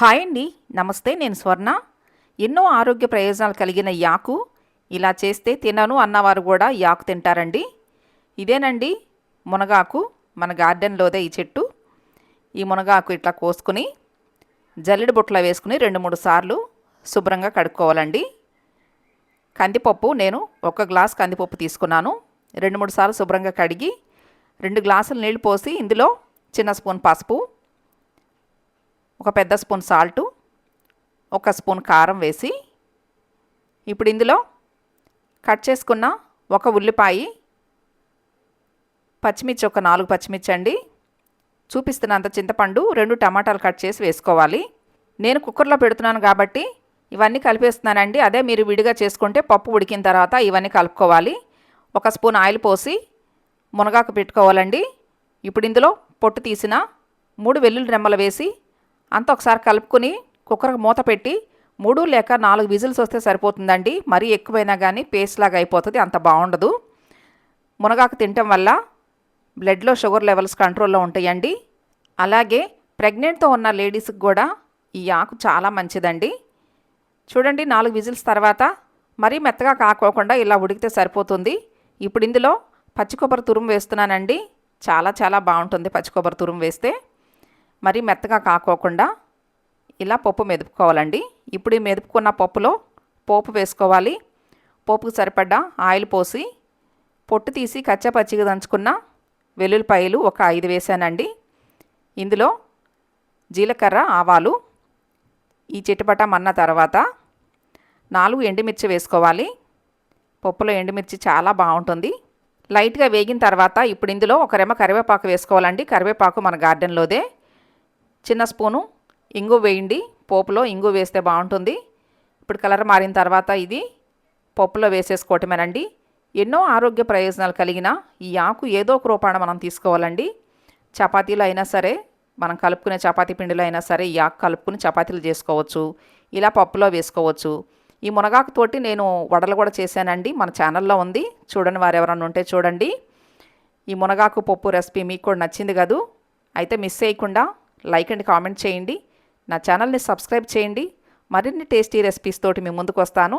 Hi అండి. నమస్తే నేను స్వర్ణ. ఎన్నో ఆరోగ్య ప్రయోజనాలు కలిగిన యాకు. ఇలా చేస్తే తినను అన్నవారు కూడా యాకు తింటారండి. ఇదేనండి మునగాకు. మన గార్డెన్లోదే ఈ చెట్టు. ఈ మునగాకు ఇట్లా కోసుకుని జల్లెడ బుట్టలో వేసుకుని రెండు మూడు సార్లు శుభ్రంగా కడుక్కోవాలండి. కందిపప్పు నేను ఒక గ్లాస్ కందిపప్పు తీసుకున్నాను. రెండు మూడు సార్లు శుభ్రంగా కడిగి రెండు గ్లాసులు నీళ్ళు పోసి ఇందులో చిన్న స్పూన్ పసుపు ఒక పెద్ద స్పూన్ సాల్టు ఒక స్పూన్ కారం వేసి ఇప్పుడు ఇందులో కట్ చేసుకున్న ఒక ఉల్లిపాయ పచ్చిమిర్చి ఒక నాలుగు పచ్చిమిర్చి అండి. చూపిస్తున్నంత చింతపండు రెండు టమాటాలు కట్ చేసి వేసుకోవాలి. నేను కుక్కర్లో పెడుతున్నాను కాబట్టి ఇవన్నీ కలిపేస్తున్నానండి. అదే మీరు విడిగా చేసుకుంటే పప్పు ఉడికిన తర్వాత ఇవన్నీ కలుపుకోవాలి. ఒక స్పూన్ ఆయిల్ పోసి మునగాకు పెట్టుకోవాలండి. ఇప్పుడు ఇందులో పొట్టు తీసిన మూడు వెల్లుల్లి రెమ్మలు వేసి అంత ఒకసారి కలుపుకొని కుక్కర్కి మూత పెట్టి మూడు లేక నాలుగు విజిల్స్ వస్తే సరిపోతుందండి. మరీ ఎక్కువైనా కానీ పేస్ట్ లాగా అయిపోతుంది అంత బాగుండదు. మునగాకు తినటం వల్ల బ్లడ్లో షుగర్ లెవెల్స్ కంట్రోల్లో ఉంటాయండి. అలాగే ప్రెగ్నెంట్తో ఉన్న లేడీస్కి కూడా ఈ ఆకు చాలా మంచిదండి. చూడండి నాలుగు విజిల్స్ తర్వాత మరీ మెత్తగా కాకోకుండా ఇలా ఉడికితే సరిపోతుంది. ఇప్పుడు ఇందులో పచ్చి కొబ్బరి తురుము వేస్తున్నానండి. చాలా చాలా బాగుంటుంది పచ్చి కొబ్బరి తురుము వేస్తే. మరీ మెత్తగా కాకోకుండా ఇలా పప్పు మెదుపుకోవాలండి. ఇప్పుడు ఈ మెదుపుకున్న పప్పులో పోపు వేసుకోవాలి. పోపుకు సరిపడ్డ ఆయిల్ పోసి పొట్టు తీసి కచ్చపచ్చిగా దంచుకున్న వెల్లుల్లిపాయలు ఒక ఐదు వేసానండి. ఇందులో జీలకర్ర ఆవాలు ఈ చిట్టుపట మన్న తర్వాత నాలుగు ఎండుమిర్చి వేసుకోవాలి. పప్పులో ఎండుమిర్చి చాలా బాగుంటుంది. లైట్గా వేగిన తర్వాత ఇప్పుడు ఇందులో ఒక రెమ్మ కరివేపాకు వేసుకోవాలండి. కరివేపాకు మన గార్డెన్లోదే. చిన్న స్పూను ఇంగు వేయండి. పోపులో ఇంగు వేస్తే బాగుంటుంది. ఇప్పుడు కలర్ మారిన తర్వాత ఇది పప్పులో వేసేసుకోవటమేనండి. ఎన్నో ఆరోగ్య ప్రయోజనాలు కలిగిన ఈ ఆకు ఏదో ఒక రూపాన మనం తీసుకోవాలండి. చపాతీలు అయినా సరే మనం కలుపుకునే చపాతీ పిండిలో అయినా సరే ఈ ఆకు కలుపుకుని చపాతీలు చేసుకోవచ్చు. ఇలా పప్పులో వేసుకోవచ్చు. ఈ మునగాకు తోటి నేను వడలు కూడా చేశానండి. మన ఛానల్లో ఉంది. చూడని వారు ఎవరైనా ఉంటే చూడండి. ఈ మునగాకు పప్పు రెసిపీ మీకు కూడా నచ్చింది కదూ. అయితే మిస్ చేయకుండా లైక్ అండ్ కామెంట్ చేయండి. నా ఛానల్ని సబ్స్క్రైబ్ చేయండి. మరిన్ని టేస్టీ రెసిపీస్ తోటి మీ ముందుకు వస్తాను.